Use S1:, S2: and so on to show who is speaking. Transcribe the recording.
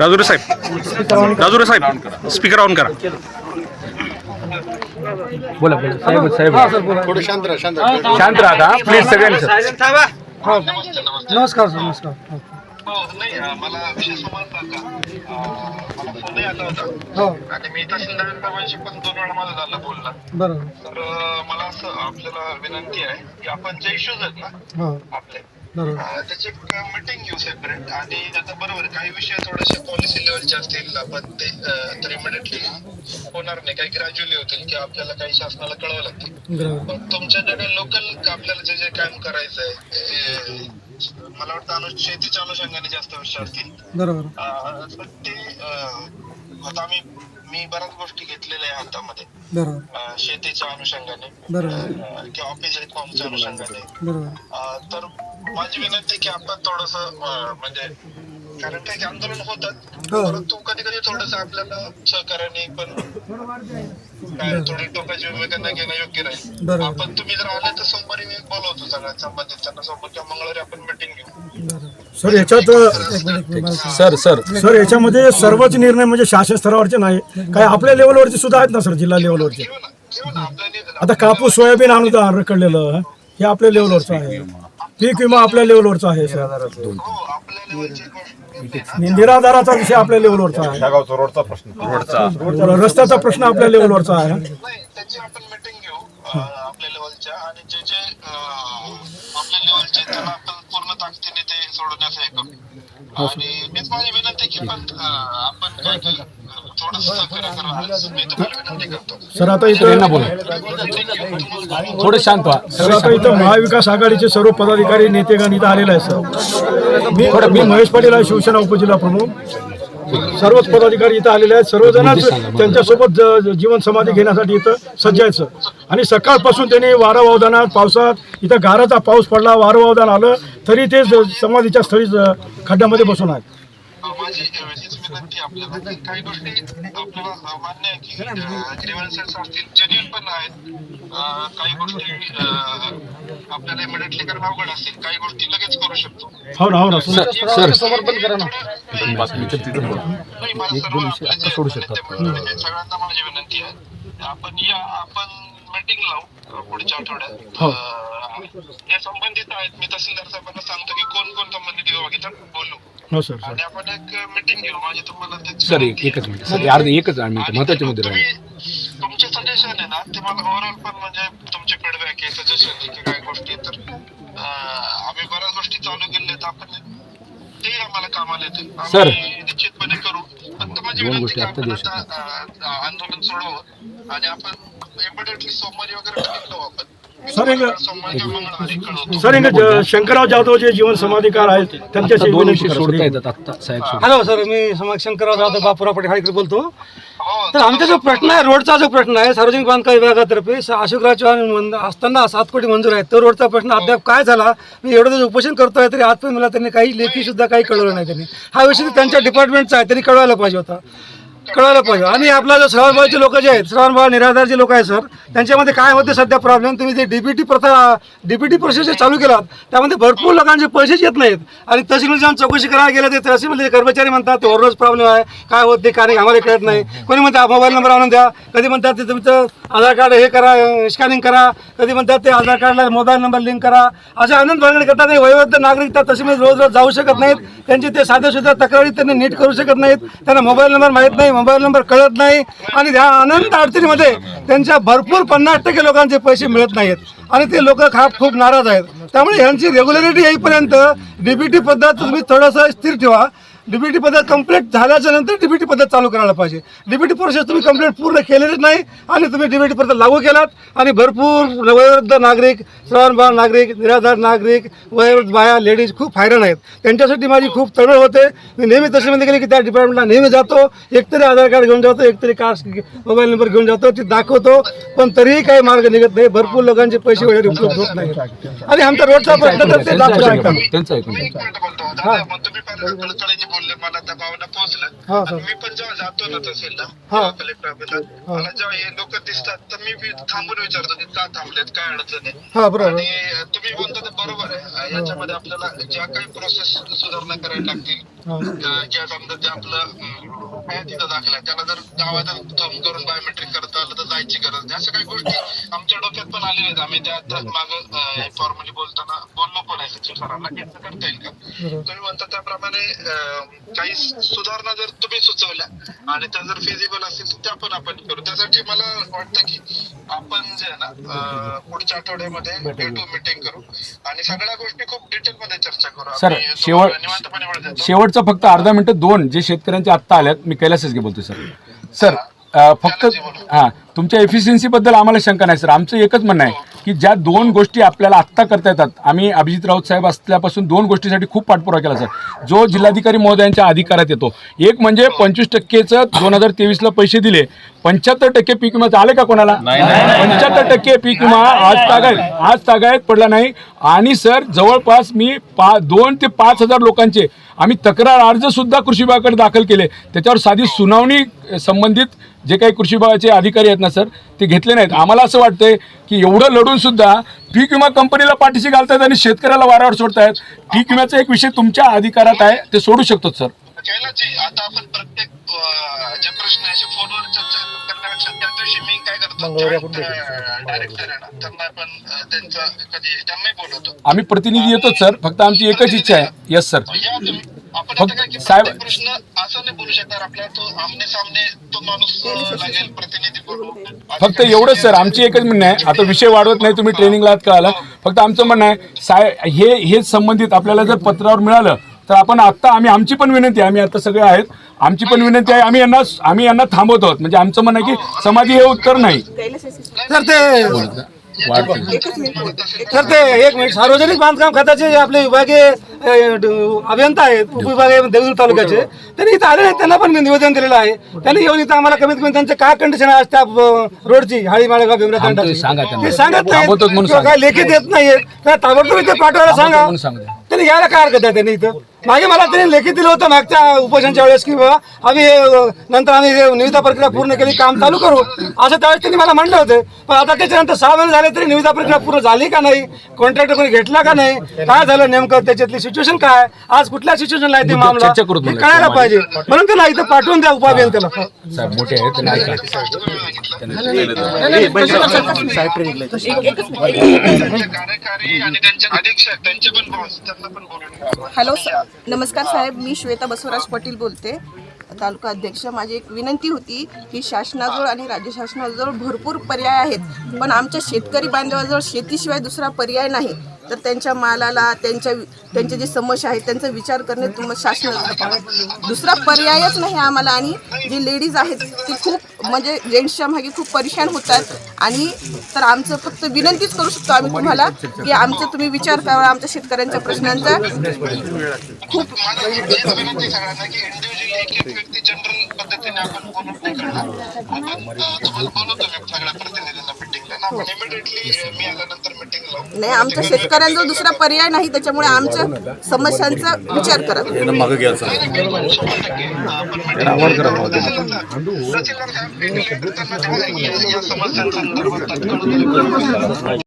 S1: Rajure Saheb. Rajure Saheb speaker on करा.
S2: बोला बोला. साहेब साहेब.
S3: थोडं शांत राहा शांत राहा.
S2: शांत राहा प्लीज सगळ्यांनी
S4: नमस्कार सर नमस्कार.
S5: नाही. मला मला फोनही आला होता.
S4: हो.
S5: आणि मी तहसीलदार प्रमाणे पण दोन वेळा माझं झालं बोलला.
S4: बरोबर.
S5: तर मला असं आपल्याला विनंती आहे की आपण जे इश्यूज आहेत ना
S4: हो.
S5: आपले त्याची मीटिंग घेऊ सेपरेट आणि आता बरोबर आहे, काही विषय थोडेसे पॉलिसी लेवलचे असतील आपण ते तर इमिडिएटली होणार नाही काही ग्रॅज्युअली होतील की आपल्याला काही शासनाला कळावं लागतील. पण तुमच्या लोकल आपल्याला जे जे काम करायचंय ए, मला वाटतं शेतीच्या अनुषंगाने जास्त विषय असतील.
S4: बरोबर.
S5: ते आता आम्ही मी बऱ्याच गोष्टी घेतलेल्या आहे हातामध्ये.
S4: बरोबर.
S5: अं, शेतीच्या अनुषंगाने
S4: बरोबर.
S5: अं, किंवा ऑफिस रिफॉर्मच्या अनुषंगाने.
S4: बरोबर.
S5: अं, तर माझी विनंती आहे की आपण थोडस म्हणजे कारण काही आंदोलन होतात
S4: हो.
S5: परंतु कधी कधी थोडस आपल्याला सहकार्याने पण काय थोडी टोकाची भूमिका न घेणं योग्य राहील.
S4: बरोबर.
S5: आपण तुम्ही जर आले तर सोमवारी मी बोलवतो सगळ्या संबंधितांना सोबत किंवा मंगळवारी आपण मिटिंग घेऊ.
S4: बरोबर.
S6: सर याच्यात.
S2: Sir sir.
S6: सर याच्यामध्ये सर्वच निर्णय म्हणजे शासन स्तरावरचे नाही. काही आपल्या लेवलवरचे सुद्धा आहेत ना सर जिल्हा लेवलवरचे आता कापूस सोयाबीन अनुदान रखडलेलं हे? आपल्या लेवलवरचं आहे. पीक विमा आपल्या लेवलवरचा आहे सर.
S5: हो
S6: निराधाराचा विषय आपल्या लेवलवरचा आहे.
S3: शेगावचा रोडचा प्रश्न.
S1: रोडचा
S6: रस्त्याचा प्रश्न आपल्या लेवलवरचा आहे
S5: आपल्या लेवलच्या आणि जे जे आपल्या लेवलचे त्यांना आपण पूर्ण ताकदीने ते सोडवण्याचं हे करू आणि मीच माझी विनंती की पण आपण काय की थोडस सहकार्य करा मी तुम्हाला विनंती करतो.
S6: सर आता इथं
S2: थोडं शांत व्हा.
S6: सर आता इथं महाविकास आघाडीचे सर्व पदाधिकारी नेतेगण इथं आलेले आहेत सर. मी मी महेश पाटील आहे शिवसेना उपजिल्हा प्रमुख. सर्वच पदाधिकारी इथं आलेले आहेत. सर्वजणच त्यांच्यासोबत ज- ज- जीवन समाधी घेण्यासाठी इथं सज्ज आहेत सर आणि सकाळपासून त्यांनी वारा वावदानात पावसात इथं गाराचा पाऊस पडला वारं वावदान आलं तरी ते समाधीच्या स्थळी खड्ड्यामध्ये बसून आहेत.
S5: माझी हीच विनंती आहे आपल्याला की काही गोष्टी आपल्याला मान्य आहे की ग्रीव्हन्सेस असतील जेन्युन पण आहेत. अं, काही गोष्टी अं, आपल्याला इमिडिएटली करणं अवघड असतील काही गोष्टी लगेच करू शकतो.
S6: हो ना हो ना सर
S2: सर
S4: समर्पण करा ना.
S5: नाही, मला सर्व आपले जे नेते मंडळी आहेत, सगळ्यांना माझी विनंती आहे. आपण या आपण मीटिंग लावू पुढच्या आठवड्यात. अं, जे संबंधित आहेत मी तहसीलदार साहेबांना सांगतो की कोण कोण संबंधित बघितलं बोलू.
S6: हो सर सर.
S5: आणि आपण एक मीटिंग घेऊ. माझी तुम्हाला त्याची
S2: सर एक. एकच मिनिट. सर अर्ध एकच मिनिट
S5: आणि
S2: महत्त्वाचे मुद्दे राहिले.
S5: तुम्ही- तुमचे सजेशन आहे ना ते मला ओव्हरऑल पण म्हणजे तुमचे फीडबॅक आहे सजेशन आहे की काय गोष्टी आहेत तर अं, आम्ही बऱ्याच गोष्टी चालू केल्या आहेत आपण. ते आम्हाला कामाला
S2: सर.
S5: आम्ही निश्चितपणे करू. फक्त माझी
S2: दोन
S5: विनंती
S2: गोष्टी
S5: आपण
S2: देऊ
S5: आता अं, आंदोलन सोडवं आणि आपण इमिडिएटली सोमवारी वगैरे लावू आपण.
S6: सर, एक- सर ज- शंकरराव जाधव जे जीवन समाधिकार आहेत. त्यांच्याशी
S2: दोन
S6: विनंती
S2: सोडता. येतात साहेब
S4: हॅलो सर मी समाज शंकरराव जाधव बापुरा पटेखाडकर बोलतो.
S5: हो
S4: तर आमचा जो प्रश्न आहे रोडचा जो प्रश्न आहे सार्वजनिक बांधकाम विभागातर्फे स- अशोकराव चव्हाण मंद- असताना सात कोटी मंजूर आहेत. तो रोडचा प्रश्न अद्याप काय झाला मी एवढं दिवस उपोषण करतोय तरी आजपर्यंत मला त्यांनी काही लेखी सुद्धा काही कळवलं नाही त्यांनी. हा विषय त्यांच्या डिपार्टमेंटचा आहे त्यांनी कळवायला पाहिजे होता. कळायला पाहिजे. आणि आपला जो श्रावणबाळचे लोक जे आहेत श्रावणबाळ निराधार जे लोक आहेत सर त्यांच्यामध्ये काय होते सध्या प्रॉब्लेम तुम्ही जे डीबीटी प्रथा डीबीटी प्रोसेस जे चालू केलात त्यामध्ये भरपूर लोकांचे पैसेच येत नाहीत. आणि तहसील जाऊन चौकशी करायला गेलं ते तहसीलमध्ये कर्मचारी म्हणतात ते ओररोज प्रॉब्लेम आहे. काय होत ते काय आम्हाला कळत नाही. कोणी म्हणतात मोबाईल नंबर आणून द्या. कधी म्हणतात ते तुमचं आधार कार्ड हे करा स्कॅनिंग करा. कधी म्हणतात ते आधार कार्डला मोबाईल नंबर लिंक करा. असे आनंद भानगडी करतात आणि वयोवृद्ध नागरिक त्या तहसीलमध्ये रोज रोज जाऊ शकत नाहीत. त्यांचे ते साध्या सुद्धा तक्रारी त्यांनी नीट करू शकत नाहीत. त्यांना मोबाईल नंबर माहीत नाही. मोबाईल नंबर कळत नाही आणि ह्या अनंत अडचणीमध्ये त्यांच्या भरपूर पन्नास टक्के लोकांचे पैसे मिळत नाहीत. आणि ते लोक खा खूप नाराज आहेत. त्यामुळे ह्यांची रेग्युलरिटी येईपर्यंत डीबीटी पद्धत तुम्ही थोडंसं स्थिर ठेवा. डीबीटी पद्धत कंप्लीट झाल्याच्यानंतर डीबीटी पद्धत चालू करायला पाहिजे. डीबीटी प्रोसेस तुम्ही कंप्लीट पूर्ण केलेलीच नाही आणि तुम्ही डीबीटी पद्धत लागू केलात आणि भरपूर वयोवृद्ध नागरिक श्रवणबाळ नागरिक निराधार नागरिक वयोवृद्ध बाया लेडीज खूप हैराण आहेत. त्यांच्यासाठी माझी खूप तळमळ होते. मी नेहमी तहसीलमध्ये गेले की त्या डिपार्टमेंटला नेहमी जातो. एकतरी आधार कार्ड घेऊन जातो एकतरी कास्ट मोबाईल नंबर घेऊन जातो ती दाखवतो. पण तरीही काही मार्ग निघत नाही. भरपूर लोकांचे पैसे वगैरे उपलब्ध होत नाही आणि आमचा रोडचा प्रश्न तर ते दाखवतो
S2: त्यांचं
S5: बोलतो बोलले मला त्या भावना
S4: हा,
S5: पोहोचलं
S4: सर.
S5: मी पण जेव्हा जातो ना तहसीलला. कलेक्टर ऑफिसला मला जेव्हा हे लोक दिसतात तर मी बी थांबून विचारतो की का थांबलेत काय अडचण आहे?
S4: हा बरोबर.
S5: आणि तुम्ही म्हणता ते बरोबर आहे. याच्यामध्ये आपल्याला ज्या काही प्रोसेस सुधारणा करायला लागतील
S4: हा.
S5: अं, ज्या समजा ते आपलं अं, तिथं दाखला त्याला जर गावात थंब करून बायोमेट्रिक करता आलं तर जायची गरज नाही. अशा काही गोष्टी आमच्या डोक्यात पण आलेल्या आहेत आम्ही त्या माग फॉर्मली बोलताना बोललो पण आहे सचिव सरांना की असं करता येईल का? तुम्ही म्हणता त्याप्रमाणे काही सुधारणा जर तुम्ही सुचवल्या आणि त्या जर फिजिबल असतील तर त्या पण आपण करू. त्यासाठी मला वाटतं की आपण जे आहे ना पुढच्या आठवड्यामध्ये भेटू मिटिंग करू. आणि सगळ्या गोष्टी खूप डिटेल मध्ये चर्चा करू.
S2: सर, शेवट-. शेवटचं फक्त अर्धा मिनिटं दोन जे शेतकऱ्यांचे आत्ता आल्यात मी कैलासच घे बोलतोय सर. सर फक्त हां तुमच्या एफिशियन्सीबद्दल आम्हाला शंका नाही सर. आमचं एकच म्हणणं आहे की ज्या दोन गोष्टी आपल्याला आत्ता करता येतात आम्ही अभिजित राऊत साहेब असल्यापासून दोन गोष्टीसाठी खूप पाठपुरावा केला सर. जो जिल्हाधिकारी महोदयांच्या अधिकारात येतो. एक म्हणजे पंचवीस टक्केचं दोन हजार तेवीसला पैसे दिले पंच्याहत्तर टक्के पीक विमा आले का कोणाला? पंच्याहत्तर टक्के पीक विमा आज तागायत आज तागायत पडला नाही. आणि सर जवळपास मी पा दोन ते पाच हजार लोकांचे आम्ही तक्रार अर्ज सुद्धा कृषी विभागाकडे दाखल केले. त्याच्यावर साधी सुनावणी संबंधित जे काही कृषी विभागाचे अधिकारी आहेत ना सर ते घेतले नाहीत. आम्हाला असं वाटतंय की एवढं लढून सुद्धा पीक विमा कंपनीला पाठीशी घालतायत आणि शेतकऱ्याला वाऱ्यावर सोडतायत. पीक विम्याचा एक विषय तुमच्या अधिकारात आहे ते सोडू शकतो सर.
S5: आता आपण प्रत्येक अं, जे प्रश्न आहे असे फोनवर चर्चा करण्यापेक्षा त्या दिवशी मी काय करतो डायरेक्टर आहे ना त्यांना पण त्यांचं कधी त्यांनाही बोलवतो.
S2: आम्ही प्रतिनिधी येतो सर फक्त आमची एकच इच्छा आहे. यस सर
S5: या तुम्ही. आपण
S2: साहेब-
S5: प्रश्न असं नाही बोलू शकणार आपल्याला तो आमने सामने तो माणूस लागेल प्रतिनिधी बोलू.
S2: फक्त एवढंच सर आमची एकच म्हणणं आहे. आता विषय वाढवत नाही तुम्ही ट्रेनिंगला आहात कळाला फक्त आमचं म्हणणं आहे साय हे हे संबंधित आपल्याला जर पत्रावर मिळालं तर आपण आत्ता आम्ही आमची पण विनंती आहे आम्ही आता सगळे आहेत. आमची पण विनंती आहे आम्ही यांना आम्ही यांना थांबवत आहोत. म्हणजे आमचं म्हणणं आहे की समाधी हे उत्तर नाही.
S4: तर ते तर ते एक मिनिट. सार्वजनिक बांधकाम खात्याचे जे आपले विभागीय अभियंता आहेत उपविभागीय देऊळ तालुक्याचे त्यांनी इथं आले आहेत. त्यांना पण मी निवेदन दिलेलं आहे. त्यांनी येऊन इथं आम्हाला कमीत कमी त्यांचं काय कंडिशन आहे त्या रोडची हाळी माळेगाव भीमरा. ते सांगत नाही काय लेखी देत नाहीये तर ताबडतोब इथे पाठवायला सांगा. त्यांनी यायला काय हरकत आहे त्यांनी इथं? मागे मला त्यांनी लेखी दिलं होतं मागच्या उपोषणच्या वेळेस की बाबा आम्ही नंतर आम्ही निविदा प्रक्रिया पूर्ण केली काम चालू करू. असं त्यावेळेस त्यांनी मला म्हणलं होतं. पण आता त्याच्यानंतर सहा महिने झाले तरी निविदा प्रक्रिया पूर्ण झाली का नाही? कॉन्ट्रॅक्टर कोणी घेतला का नाही? काय झालं नेमकं? त्याच्यातली सिच्युएशन काय? आज कुठल्या सिच्युएशनला आहे ते मामला? हे. कळायला पाहिजे. म्हणून त्याला इथं पाठवून द्या उपाभियंत्याला
S2: साहेब मोठे आहेत त्यांना ऐका.
S5: त्यांचे कार्यकारी आणि त्यांचे अधीक्षक त्यांचे पण बॉस त्यांना पण बोलून घ्या.
S7: हॅलो स- नमस्कार साहेब मी श्वेता बसवराज पाटील बोलते. तालुका अध्यक्ष. माझी एक विनंती होती की शासनाजवळ आणि राज्य शासनाजवळ भरपूर पर्याय आहेत पण आमच्या शेतकरी बांधवाजवळ शेतीशिवाय दुसरा पर्याय नाही. तर त्यांच्या मालाला त्यांच्या त्यांच्या जे समस्या आहेत त्यांचा विचार करणे तुम शासनाला दुसरा पर्यायच नाही आम्हाला. आणि जी लेडीज आहेत ती खूप म्हणजे जेंट्सच्या मागे खूप परेशान होतात. आणि तर आमचं फक्त विनंतीच करू शकतो आम्ही तुम्हाला की आमचं तुम्ही विचार करा आमच्या शेतकऱ्यांच्या प्रश्नांचा. खूप
S5: जनरल पद्धतीने आपण नाही
S7: आमच्या शेतकऱ्यांजवळ दुसरा पर्याय नाही त्याच्यामुळे आमच्या समस्यांचा विचार करा.
S5: आपण